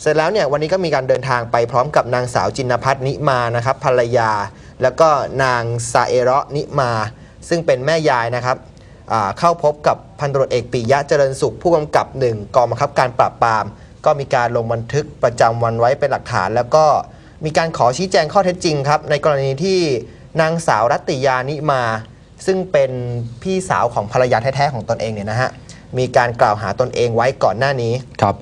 เสร็จแล้วเนี่ยวันนี้ก็มีการเดินทางไปพร้อมกับนางสาวจินพัฒน์นิมานะครับภรรยา แล้วก็นางซาเอร์นิมา ซึ่งเป็นแม่ยายนะครับเข้าพบกับพันตรวจเอกปิยะเจริญสุข ผู้กำกับหนึ่งกองบังคับการปราบปราม ก็มีการลงบันทึกประจำวันไว้เป็นหลักฐาน แล้วก็มีการขอชี้แจงข้อเท็จจริงครับในกรณีที่นางสาวรัตติยานิมา ซึ่งเป็นพี่สาวของภรรยาแท้ๆของตนเองเนี่ยนะฮะมีการกล่าวหาตนเองไว้ก่อนหน้านี้ครับ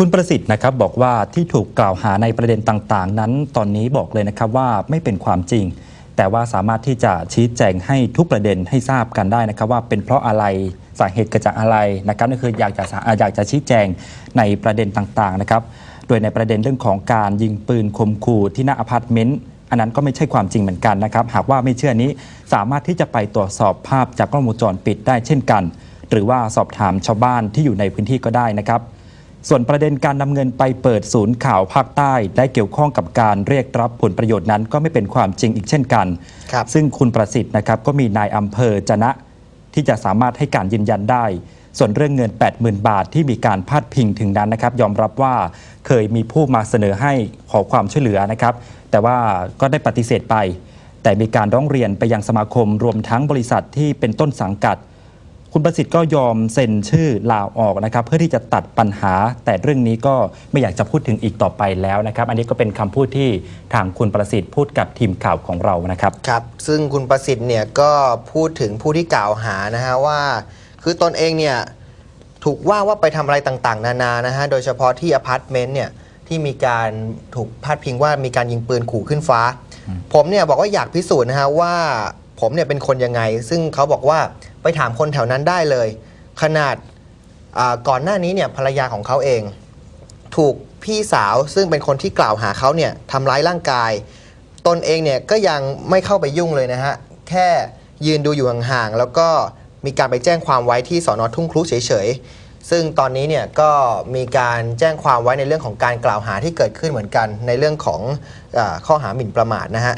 คุณประสิทธิ์นะครับบอกว่าที่ถูกกล่าวหาในประเด็นต่างๆ นั้น ตอนนี้บอกเลยนะครับว่าไม่เป็นความจริง แต่ว่าสามารถที่จะชี้แจงให้ทุกประเด็นให้ทราบกันได้นะครับว่าเป็นเพราะอะไรสาเหตุเกิดจากอะไรนะครับนั่นคืออยากจะอยากจะชี้แจงในประเด็นต่างๆนะครับโดยในประเด็นเรื่องของการยิงปืนข่มขู่ที่หน้าอพาร์ตเมนต์อันนั้นก็ไม่ใช่ความจริงเหมือนกันนะครับ หากว่าไม่เชื่อนี้สามารถที่จะไปตรวจสอบภาพจากกล้องวงจรปิดได้เช่นกัน หรือว่าสอบถามชาวบ้านที่อยู่ในพื้นที่ก็ได้นะครับ ส่วนประเด็นการนำเงินไปเปิดศูนย์ข่าวภาคใต้ ได้เกี่ยวข้องกับการเรียกรับผลประโยชน์นั้นก็ไม่เป็นความจริงอีกเช่นกันครับซึ่งคุณประสิทธิ์นะครับก็มีนายอำเภอจะนะที่จะสามารถให้การยืนยันได้ ส่วนเรื่องเงิน 80,000 บาทที่มีการพาดพิงถึงนั้นนะครับ ยอมรับว่าเคยมีผู้มาเสนอให้ขอความช่วยเหลือนะครับ แต่ว่าก็ได้ปฏิเสธไป แต่มีการร้องเรียนไปยังสมาคมรวมทั้งบริษัทที่เป็นต้นสังกัด คุณประสิทธิ์ก็ยอมเซ็นชื่อลาออกนะครับ เพื่อที่จะตัดปัญหา แต่เรื่องนี้ก็ไม่อยากจะพูดถึงอีกต่อไปแล้วนะครับ อันนี้ก็เป็นคำพูดที่ทางคุณประสิทธิ์พูดกับทีมข่าวของเรานะครับครับ ซึ่งคุณประสิทธิ์เนี่ยก็พูดถึงผู้ที่กล่าวหานะฮะว่า คือตนเองเนี่ยถูกว่าว่าไปทำอะไรต่างๆ นานานะฮะโดยเฉพาะที่อพาร์ตเมนต์เนี่ยที่มีการถูกพาดพิงว่ามีการยิงปืนขู่ขึ้นฟ้า ผมเนี่ยบอกว่าอยากพิสูจน์นะฮะว่า ผมเนี่ยเป็นคนยังไง ซึ่งเขาบอกว่าไปถามคนแถวนั้นได้เลย ขนาดก่อนหน้านี้เนี่ยภรรยาของเขาเอง ถูกพี่สาวซึ่งเป็นคนที่กล่าวหาเขาเนี่ยทำร้ายร่างกาย ตนเองเนี่ยก็ยังไม่เข้าไปยุ่งเลยนะฮะ แค่ยืนดูอยู่ห่างๆแล้วก็มีการไปแจ้งความไว้ที่สอนอทุ่งครุเฉยๆ ซึ่งตอนนี้เนี่ยก็มีการแจ้งความไว้ในเรื่องของการกล่าวหาที่เกิดขึ้นเหมือนกัน ในเรื่องของอข้อหาหมิ่นประมาทนะฮะ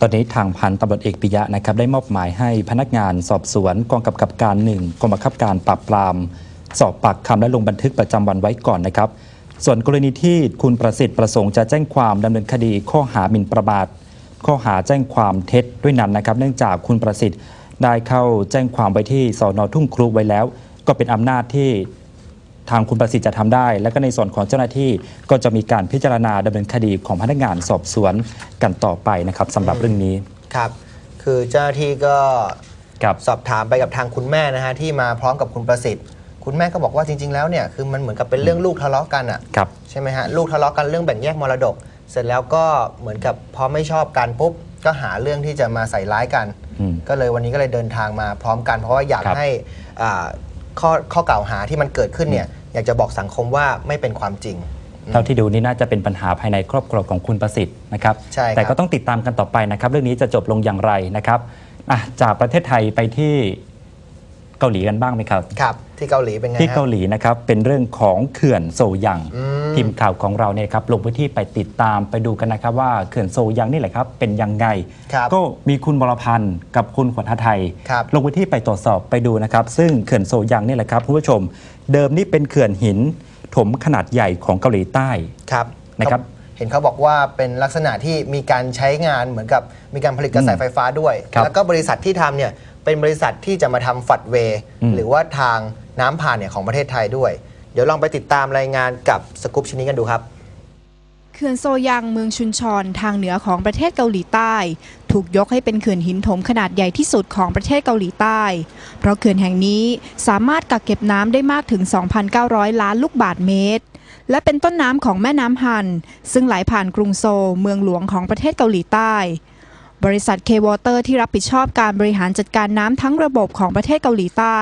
ตอนนี้ทางพันตำรวจเอกปิยะนะครับได้มอบหมายให้พนักงานสอบสวนกองกำกับการหนึ่งกองบังคับการปราบปราม สอบปากคำและลงบันทึกประจำวันไว้ก่อนนะครับ ส่วนกรณีที่คุณประสิทธิ์ประสงค์จะแจ้งความดำเนินคดีข้อหาหมิ่นประมาทข้อหาแจ้งความเท็จด้วยนั้นนะครับ เนื่องจากคุณประสิทธิ์ได้เข้าแจ้งความไว้ที่สอนอทุ่งครุไว้แล้ว ก็เป็นอำนาจที่ ทางคุณประสิทธิ์จะทำได้ และก็ในส่วนของเจ้าหน้าที่ก็จะมีการพิจารณาดำเนินคดีของพนักงานสอบสวนกันต่อไปนะครับสำหรับเรื่องนี้ครับ คือเจ้าหน้าที่ก็กับสอบถามไปกับทางคุณแม่นะฮะที่มาพร้อมกับคุณประสิทธิ์ คุณแม่ก็บอกว่าจริง ๆ แล้วเนี่ยคือมันเหมือนกับเป็นเรื่องลูกทะเลาะกันอะครับใช่ไหมฮะลูกทะเลาะกันเรื่องแบ่งแยกมรดก เสร็จแล้วก็เหมือนกับพอไม่ชอบกันปุ๊บก็หาเรื่องที่จะมาใส่ร้ายกันอืมก็เลยวันนี้ก็เลยเดินทางมาพร้อมกัน เพราะว่าอยากครับให้อ่า ข้อข้อกล่าวหาที่มันเกิดขึ้นเนี่ยอยากจะบอกสังคมว่าไม่เป็นความจริง เท่าที่ดูนี่น่าจะเป็นปัญหาภายในครอบครัวของคุณประสิทธิ์นะครับ ใช่ครับ แต่ก็ต้องติดตามกันต่อไปนะครับ เรื่องนี้จะจบลงอย่างไรนะครับอะจากประเทศไทยไปที่ เกาหลีกันบ้างไหมครับ ครับ ที่เกาหลีเป็นไงที่ฮะเกาหลีนะครับเป็นเรื่องของเขื่อนโซยังอืมทีมข่าวของเราเนี่ยครับลงพื้นที่ไปติดตามไปดูกันนะครับว่าเขื่อนโซยังนี่แหละครับเป็นยังไงครับก็มีคุณบรพันธ์กับคุณขวัญทัยครับลงพื้นที่ไปตรวจสอบไปดูนะครับ ซึ่งเขื่อนโซยังนี่แหละครับคุณผู้ชม เดิมนี่เป็นเขื่อนหินถมขนาดใหญ่ของเกาหลีใต้ครับนะครับ เห็นเขาบอกว่าเป็นลักษณะที่มีการใช้งานเหมือนกับมีการผลิตกระแสอืมไฟฟ้าด้วย ครับแล้วก็บริษัทที่ทำเนี่ยเป็นบริษัทที่จะมาทำฝัดเวย์อืม หรือว่าทางน้ำผ่านเนี่ยของประเทศไทยด้วย เดี๋ยวลองไปติดตามรายงานกับสกู๊ปชิ้นนี้กันดูครับ เขื่อนโซยังเมืองชุนชอนทางเหนือของประเทศเกาหลีใต้ ถูกยกให้เป็นเขื่อนหินถมขนาดใหญ่ที่สุดของประเทศเกาหลีใต้ เพราะเขื่อนแห่งนี้สามารถกักเก็บน้ำได้มากถึง 2,900 ล้านลูกบาศก์เมตร และเป็นต้นน้ำของแม่น้ำฮัน ซึ่งไหลผ่านกรุงโซลเมืองหลวงของประเทศเกาหลีใต้ บริษัท K-Water ที่รับผิดชอบการบริหารจัดการน้ำทั้งระบบของประเทศเกาหลีใต้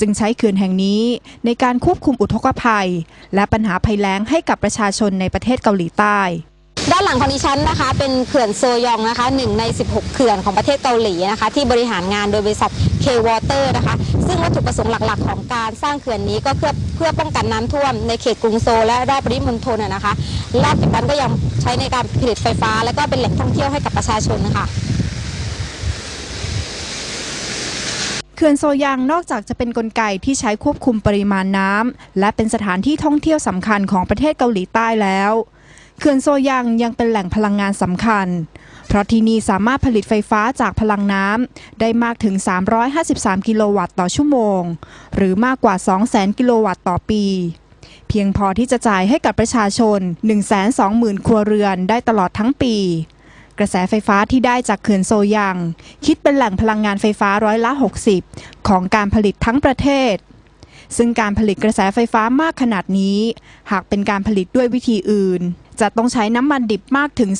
จึงใช้เขื่อนแห่งนี้ในการควบคุมอุทกภัย และปัญหาภัยแล้งให้กับประชาชนในประเทศเกาหลีใต้ ด้านหลังของดิฉันนะคะ เป็นเขื่อนโซยองนะคะหนึ่งใน 16 เขื่อนของประเทศเกาหลีนะคะ ที่บริหารงานโดยบริษัท K-Water นะคะ ซึ่งวัตถุประสงค์หลักๆ ของการสร้างเขื่อนนี้ก็เพื่อเพื่อป้องกันน้ำท่วมในเขตกรุงโซลและรอบปริมณฑลนะคะรอบจจุบันก็ยังใช้ในการผลิตไฟฟ้า และก็เป็นแหล่งท่องเที่ยวให้กับประชาชนนะคะเขื่อนโซยางนอกจากจะเป็นนกลไกที่ใช้ควบคุมปริมาณน้ำและเป็นสถานที่ท่องเที่ยวสำคัญของประเทศเกาหลีใต้แล้ว เขื่อนโซยางยังเป็นแหล่งพลังงานสำคัญ เพราะที่นี่สามารถผลิตไฟฟ้าจากพลังน้ำได้มากถึง 353 กิโลวัตต์ต่อชั่วโมง หรือมากกว่า 200,000 กิโลวัตต์ต่อปี เพียงพอที่จะจ่ายให้กับประชาชน 120,000 ครัวเรือนได้ตลอดทั้งปี กระแสไฟฟ้าที่ได้จากเขื่อนโซยัง คิดเป็นแหล่งพลังงานไฟฟ้าร้อยละ 60 ของการผลิตทั้งประเทศซึ่งการผลิตกระแสไฟฟ้ามากขนาดนี้ หากเป็นการผลิตด้วยวิธีอื่น จะต้องใช้น้ำมันดิบมากถึง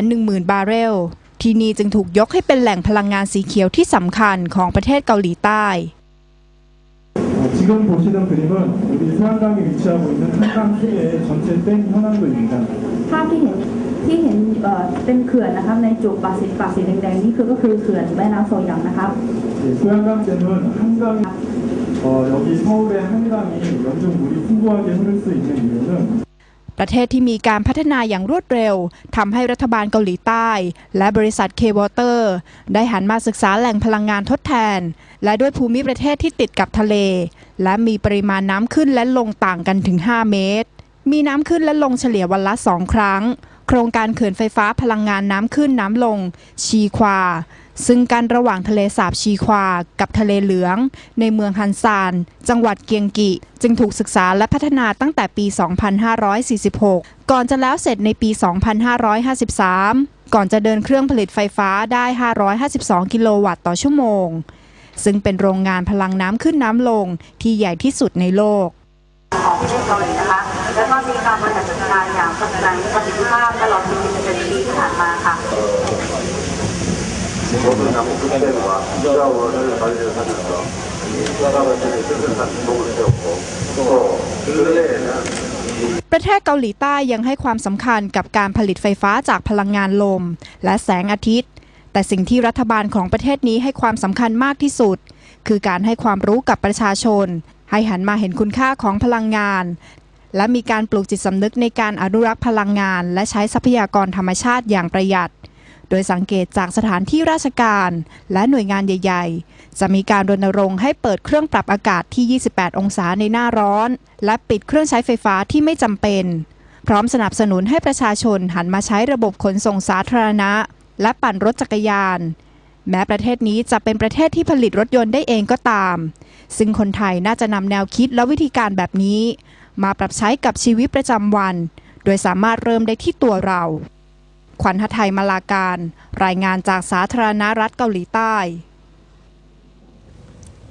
210,000 บาร์เรล ที่นี่จึงถูกยกให้เป็นแหล่งพลังงานสีเขียวที่สำคัญของประเทศเกาหลีใต้ 어, 지금 보시던 그림은 우리 서양강에 위치하고 있는 한강 수의 전체 댐 현황도입니다. ภาพที่เห็นที่เห็นเอ่อเป็นเขื่อนนะครับในจุดปากสีปากสีแดงๆนี่คือก็คือเขื่อนแม่น้ำโซยังนะครับ 예, 소양강 댐은 한강 어, 여기 서울의 한강이 연중 물이 풍부하게 흐를 수 있는 이유는 ประเทศที่มีการพัฒนาอย่างรวดเร็วทำให้รัฐบาลเกาหลีใต้ และบริษัทเควอเตอร์ได้หันมาศึกษาแหล่งพลังงานทดแทน และด้วยภูมิประเทศที่ติดกับทะเล และมีปริมาณน้ำขึ้นและลงต่างกันถึง 5 เมตร มีน้ำขึ้นและลงเฉลี่ยวันละ2ครั้ง โครงการเขื่อนไฟฟ้าพลังงานน้ำขึ้นน้ำลง ชีควา ซึ่งกันระหว่างทะเลสาบชีควา กับทะเลเหลือง ในเมืองฮันซาน จังหวัดเกียงกิ จึงถูกศึกษาและพัฒนาตั้งแต่ปี 2546 ก่อนจะแล้วเสร็จในปี 2553 ก่อนจะเดินเครื่องผลิตไฟฟ้าได้ 552 กิโลวัตต์ต่อชั่วโมง ซึ่งเป็นโรงงานพลังน้ำขึ้นน้ำลงที่ใหญ่ที่สุดในโลกของประเทศเกาหลีนะคะ แล้วก็มีการบริหารจัดการอย่างสมบูรณ์ประสิทธิภาพตลอด40ปีที่ผ่านมาค่ะ ประเทศเกาหลีใต้ยังให้ความสำคัญกับการผลิตไฟฟ้าจากพลังงานลม และแสงอาทิตย์ แต่สิ่งที่รัฐบาลของประเทศนี้ให้ความสำคัญมากที่สุด คือการให้ความรู้กับประชาชน ให้หันมาเห็นคุณค่าของพลังงาน และมีการปลูกจิตสำนึกในการอนุรักษ์พลังงาน และใช้ทรัพยากรธรรมชาติอย่างประหยัด โดยสังเกตจากสถานที่ราชการ และหน่วยงานใหญ่ ๆ จะมีการรณรงค์ให้เปิดเครื่องปรับอากาศที่ 28 องศาในหน้าร้อน และปิดเครื่องใช้ไฟฟ้าที่ไม่จำเป็น พร้อมสนับสนุนให้ประชาชนหันมาใช้ระบบขนส่งสาธารณะ และปั่นรถจักรยาน แม้ประเทศนี้จะเป็นประเทศที่ผลิตรถยนต์ได้เองก็ตาม ซึ่งคนไทยน่าจะนำแนวคิดและวิธีการแบบนี้ มาปรับใช้กับชีวิตประจำวัน โดยสามารถเริ่มได้ที่ตัวเรา ขวัญหไทยมาลาการ รายงานจากสาธารณรัฐเกาหลีใต้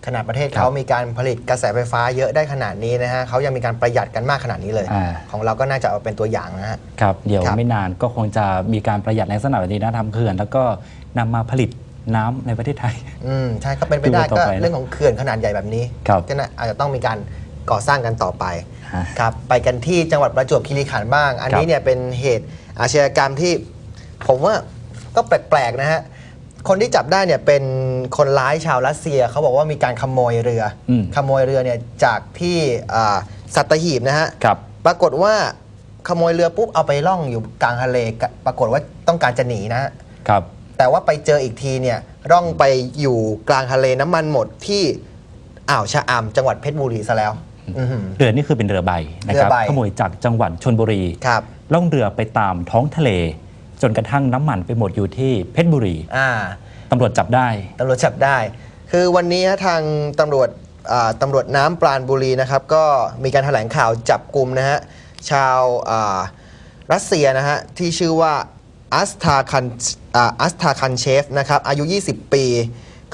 ขนาดประเทศเขามีการผลิตกระแสไฟฟ้าเยอะได้ขนาดนี้นะฮะเขายังมีการประหยัดกันมากขนาดนี้เลย อ่า ของเราก็น่าจะเอาเป็นตัวอย่างนะฮะ ครับเดี๋ยวครับ ไม่นานก็คงจะมีการประหยัดในลักษณะแบบนี้นะทำเขื่อน แล้วก็นำมาผลิตน้ำในประเทศไทย อืมใช่ก็เป็นไปได้ดูกันต่อก็ไปนะเรื่องของเขื่อนขนาดใหญ่แบบนี้ครับก็น่าอาจจะต้องมีการก่อสร้างกันต่อไปฮะครับไปกันที่จังหวัดประจวบคีรีขันธ์บ้าง อันครันี้บเนี่ยเป็นเหตุอาชญากรรมที่ ผมว่าก็แปลกๆนะฮะ คนที่จับได้เนี่ยเป็นคนร้ายชาวรัสเซียเขาบอกว่ามีการขโมยเรืออม ขโมยเรือเนี่ยจากที่อ่าสัตหีบนะฮะ ครับ ปรากฏว่าขโมยเรือปุ๊บเอาไปล่องอยู่กลางทะเลกะปรากฏว่าต้องการจะหนีนะฮะ ครับ แต่ว่าไปเจออีกทีเนี่ยร่องไปอยู่กลางทะเลน้ำมันหมดที่อ่าวชะอำจังหวัดเพชรบุรีซะแล้ว อื้อหือ เรือนี่คือเป็นเรือใบนะครับเรือใบ ขโมยจากจังหวัดชนบุรี ครับ ล่องเรือไปตามท้องทะเล จนกระทั่งน้ำมันไปหมดอยู่ที่เพชรบุรีอ่าตำรวจจับได้ ตำรวจจับได้ คือวันนี้ฮะทางตำรวจอ่าตำรวจน้ำปราณบุรีนะครับ ก็มีการแถลงข่าวจับกลุ่มนะฮะชาวอ่ารัสเซียนะฮะที่ชื่อว่าอัสทาคันอัสทาคันเชฟนะครับอายุ 20 ปี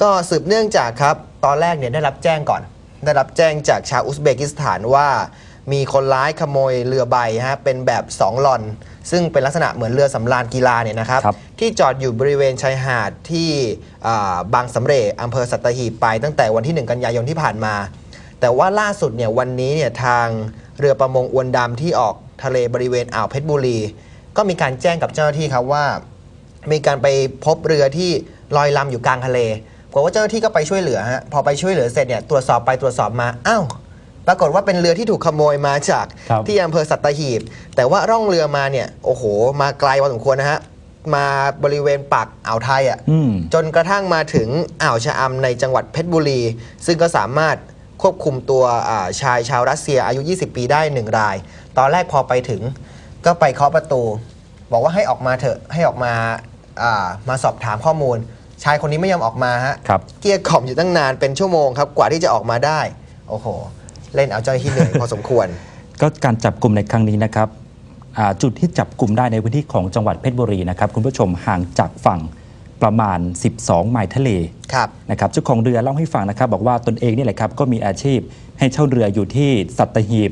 ก็สืบเนื่องจากครับ ตอนแรกเนี่ยได้รับแจ้งก่อน ได้รับแจ้งจากชาวอุซเบกิสถานว่า มีคนร้ายขโมยเรือใบฮะเป็นแบบ 2 ลอน ซึ่งเป็นลักษณะเหมือนเรือสำราญกีฬาเนี่ยนะครับครับ ที่จอดอยู่บริเวณชายหาดที่อ่าบางสำเร็จอำเภอสัตหีบไปตั้งแต่วันที่ 1 กันยายนที่ผ่านมา แต่ว่าล่าสุดเนี่ยวันนี้เนี่ยทางเรือประมงอวนดำที่ออกทะเลบริเวณอ่าวเพชรบุรี ก็มีการแจ้งกับเจ้าหน้าที่ครับว่า มีการไปพบเรือที่ลอยลำอยู่กลางทะเลปรากฏว่าเจ้าหน้าที่ก็ไปช่วยเหลือฮะพอไปช่วยเหลือเสร็จเนี่ยตรวจสอบไปตรวจสอบมาอ้าว ปรากฏว่าเป็นเรือที่ถูกขโมยมาจากครับที่อำเภอสัตหีบ แต่ว่าร่องเรือมาเนี่ยโอ้โห มาไกลพอสมควรนะฮะมาบริเวณปากอ่าวไทยอะอืม จนกระทั่งมาถึงอ่าวชะอำในจังหวัดเพชรบุรี ซึ่งก็สามารถควบคุมตัวอ่าชายชาวรัสเซียอายุ 20 ปีได้หนึ่งราย ตอนแรกพอไปถึงก็ไปเคาะประตู บอกว่าให้ออกมาเถอะให้ออกมาอ่ามาสอบถามข้อมูล ชายคนนี้ไม่ยอมออกมาฮะ ครับ เกลี้ยกล่อมอยู่ตั้งนานเป็นชั่วโมงครับ กว่าที่จะออกมาได้ โอ้โห เล่นเอาเจ้าหน้าที่เหนื่อยพอสมควร ก็การจับกลุ่มในครั้งนี้นะครับอ่าจุดที่จับกลุ่มได้ในพื้นที่ของจังหวัดเพชรบุรีนะครับคุณผู้ชมห่างจากฝั่งประมาณ 12 ไมล์ทะเลครับนะครับเจ้าของเรือเล่าให้ฟังนะครับ บอกว่าตนเองนี่แหละครับก็มีอาชีพให้เช่าเรืออยู่ที่สัตหีบ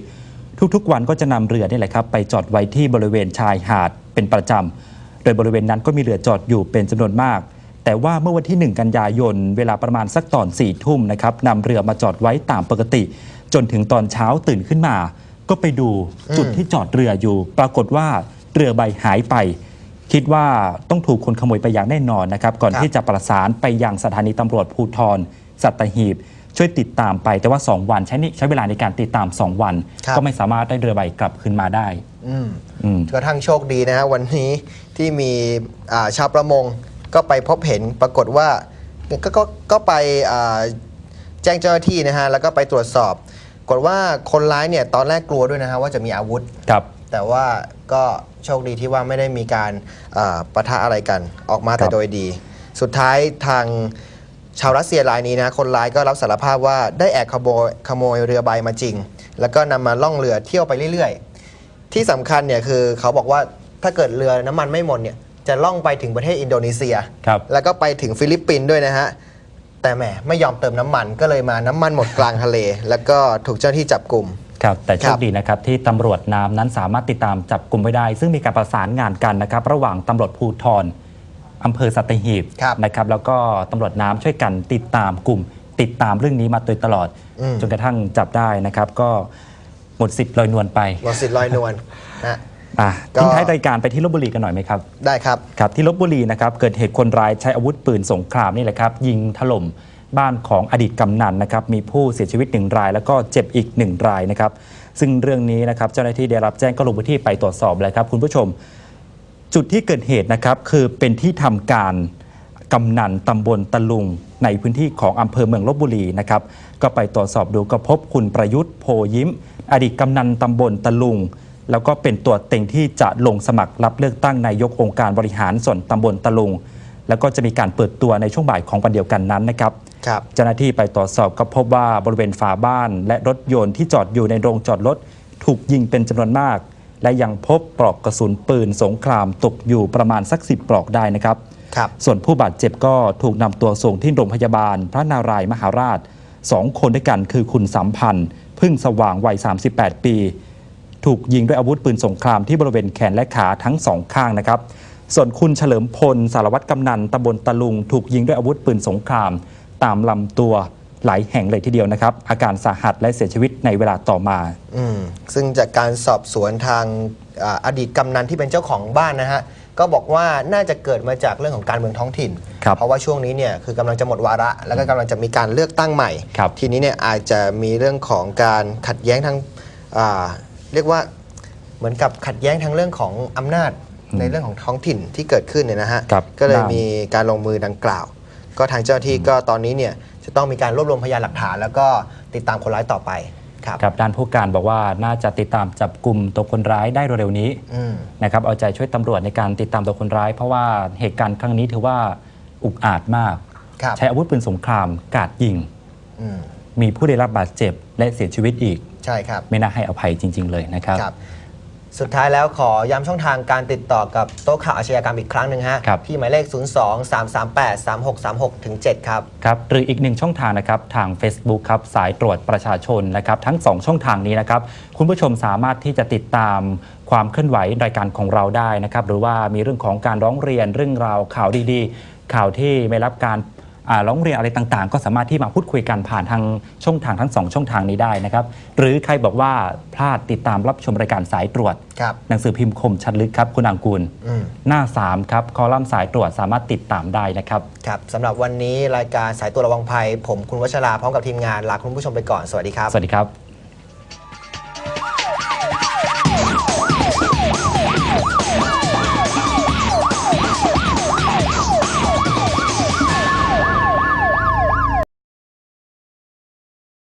ทุกๆ วันก็จะนำเรือนี่แหละครับไปจอดไว้ที่บริเวณชายหาดเป็นประจำโดยบริเวณนั้นก็มีเรือจอดอยู่เป็นจำนวนมาก แต่ว่าเมื่อวันที่ 1 กันยายน เวลาประมาณสักตอน4ี่ทุ่มนะครับนำเรือมาจอดไว้ตามปกติ จนถึงตอนเช้าตื่นขึ้นมา ก็ไปดูจุดที่จอดเรืออยู่ ปรากฏว่าเรือใบหายไป คิดว่าต้องถูกคนขโมยไปอย่างแน่นอนนะครับ ก่อนครับที่จะประสานไปยังสถานีตำรวจภูธรสัตหีบ ช่วยติดตามไปแต่ว่า 2 วันใช้นี่ใช้เวลาในการติดตาม 2 วัน ครับ ก็ไม่สามารถได้เรือใบกลับคืนมาได้ อืม อืม กระทั่งโชคดีนะฮะวันนี้ที่มีอ่าชาวประมงก็ไปพบเห็นปรากฏว่าก็ก็ก็ไปอ่าแจ้งเจ้าหน้าที่นะฮะแล้วก็ไปตรวจสอบปรากฏว่าคนร้ายเนี่ยตอนแรกกลัวด้วยนะฮะว่าจะมีอาวุธ ครับ แต่ว่าก็โชคดีที่ว่าไม่ได้มีการอ่าปะทะอะไรกันออกมาคแต่รับ โดยดี สุดท้ายทางชาวรัสเซียรายนี้นะคนร้ายก็รับสารภาพว่าได้แอบขโมยขโมยเรือใบมาจริง แล้วก็นำมาล่องเรือเที่ยวไปเรื่อยๆ ที่สำคัญเนี่ยคือเขาบอกว่าถ้าเกิดเรือน้ำมันไม่หมดเนี่ยจะล่องไปถึงประเทศอินโดนีเซีย ครับ แล้วก็ไปถึงฟิลิปปินส์ด้วยนะฮะ แต่แหมไม่ยอมเติมน้ำมันก็เลยมาน้ำมันหมดกลางทะเล แล้วก็ถูกเจ้าหน้าที่จับกลุ่ม ครับแต่โชครัคบดีนะครับที่ตำรวจน้ำนั้นสามารถติดตามจับกลุ่มไว้ได้ ซึ่งมีการประสานงานกันนะครับ ระหว่างตำรวจภูธรอำเภอสัตหีบครับนะครับ แล้วก็ตำรวจน้ำช่วยกันติดตามกลุ่ม ติดตามเรื่องนี้มาโดยตลอด อืม จนกระทั่งจับได้นะครับ ก็หมดสิทธิ์ลอยนวลไป หมดสิทธิ์ลอยนวลนะ อะก็ทิ้งท้ายรายการไปที่ลบบุรีกันหน่อยไหมครับ ได้ครับครับที่ลบบุรีนะครับเกิดเหตุคนร้ายใช้อาวุธปืนสงครามนี่แหละครับ ยิงถล่มบ้านของอดีตกำนันนะครับมีผู้เสียชีวิตหนึ่งราย แล้วก็เจ็บอีกหนึ่งรายนะครับซึ่งเรื่องนี้นะครับเจ้าหน้าที่ได้รับแจ้งก็ลงพื้นที่ไปตรวจสอบเลยครับ คุณผู้ชม จุดที่เกิดเหตุนะครับคือเป็นที่ทำการกำนันตำบลตะลุง ในพื้นที่ของอำเภอเมืองลบบุรีนะครับก็ไปตรวจสอบดูก็พบคุณประยุทธ์โพยิ้ม อดีตกำนันตำบลตะลุง แล้วก็เป็นตัวเต็งที่จะลงสมัครรับเลือกตั้งนายกองค์การบริหารส่วนตำบลตะลุง แล้วก็จะมีการเปิดตัวในช่วงบ่ายของวันเดียวกันนั้นนะครับครับเจ้าหน้าที่ไปตรวจสอบก็พบว่าบริเวณฝาบ้าน และรถยนต์ที่จอดอยู่ในโรงจอดรถถูกยิงเป็นจำนวนมาก และยังพบปลอกกระสุนปืนสงครามตกอยู่ประมาณสักสิบปลอกได้นะครับครับ ส่วนผู้บาดเจ็บก็ถูกนำตัวส่งที่โรงพยาบาล พระนารายมหาราชสองคนด้วยกันคือคุณสัมพันธ์ พึ่งสว่างวัย 38 ปี ถูกยิงด้วยอาวุธปืนสงครามที่บริเวณแขนและขาทั้งสองข้างนะครับ ส่วนคุณเฉลิมพลสารวัตรกำนันตำบลตะลุง ถูกยิงด้วยอาวุธปืนสงคราม ตามลำตัวหลายแห่งเลยทีเดียวนะครับ อาการสาหัสและเสียชีวิตในเวลาต่อมาอืมซึ่งจากการสอบสวนทางอ่าอดีตกำนันที่เป็นเจ้าของบ้านนะฮะก็บอกว่าน่าจะเกิดมาจากเรื่องของการเมืองท้องถิ่น ครับ เพราะว่าช่วงนี้เนี่ยคือกำลังจะหมดวาระ แล้วก็กำลังจะมีการเลือกตั้งใหม่ ครับ ทีนี้เนี่ยอาจจะมีเรื่องของการขัดแย้งทางอ่า เรียกว่าเหมือนกับขัดแย้งทางเรื่องของอำนาจในเรื่องของท้องถิ่นที่เกิดขึ้นเนี่ยนะฮะ ครับก็เลยได้ มีการลงมือดังกล่าว ก็ทางเจ้าหน้าที่ก็ตอนนี้เนี่ยจะต้องมีการรวบรวมพยานหลักฐาน แล้วก็ติดตามคนร้ายต่อไปครับครับด้านผู้การบอกว่าน่าจะติดตามจับกลุ่มตัวคนร้ายได้เร็วๆนี้อืม นะครับเอาใจช่วยตำรวจในการติดตามตัวคนร้าย เพราะว่าเหตุการณ์ครั้งนี้ถือว่าอุกอาจมาก ครับ ใช้อาวุธปืนสงครามกราดยิง อืม มีผู้ได้รับบาดเจ็บและเสียชีวิตอีก ใช่ครับไม่น่าให้อภัยจริง ๆ เลยนะครับครับ สุดท้ายแล้วขอย้ำช่องทางการติดต่อกับโต๊ะข่าวอาชญากรรมอีกครั้งหนึ่งฮะครับ ที่หมายเลข 0 2 3 3 8 3 6 3 6ถึง7ครับ ครับหรืออีกหนึ่งช่องทางนะครับทาง Facebook ครับสายตรวจประชาชนนะครับทั้ง 2 ช่องทางนี้นะครับคุณผู้ชมสามารถที่จะติดตามความเคลื่อนไหวรายการของเราได้นะครับหรือว่ามีเรื่องของการร้องเรียนเรื่องราวข่าวดีๆ ข่าวที่ไม่รับการอ่า ร้องเรียนอะไรต่างๆ ก็สามารถที่มาพูดคุยกันผ่านทางช่องทางทั้ง 2 ช่องทางนี้ได้นะครับ หรือใครบอกว่าพลาดติดตามรับชมรายการสายตรวจ ครับ หนังสือพิมพ์คมชัดลึกครับ คุณอังกูล อืม หน้า 3 ครับ คอลัมน์สายตรวจสามารถติดตามได้นะครับ ครับสำหรับวันนี้รายการสายตัวระวังภัย ผมคุณวัชราพร้อมกับทีมงานลาคุณผู้ชมไปก่อน สวัสดีครับ สวัสดีครับ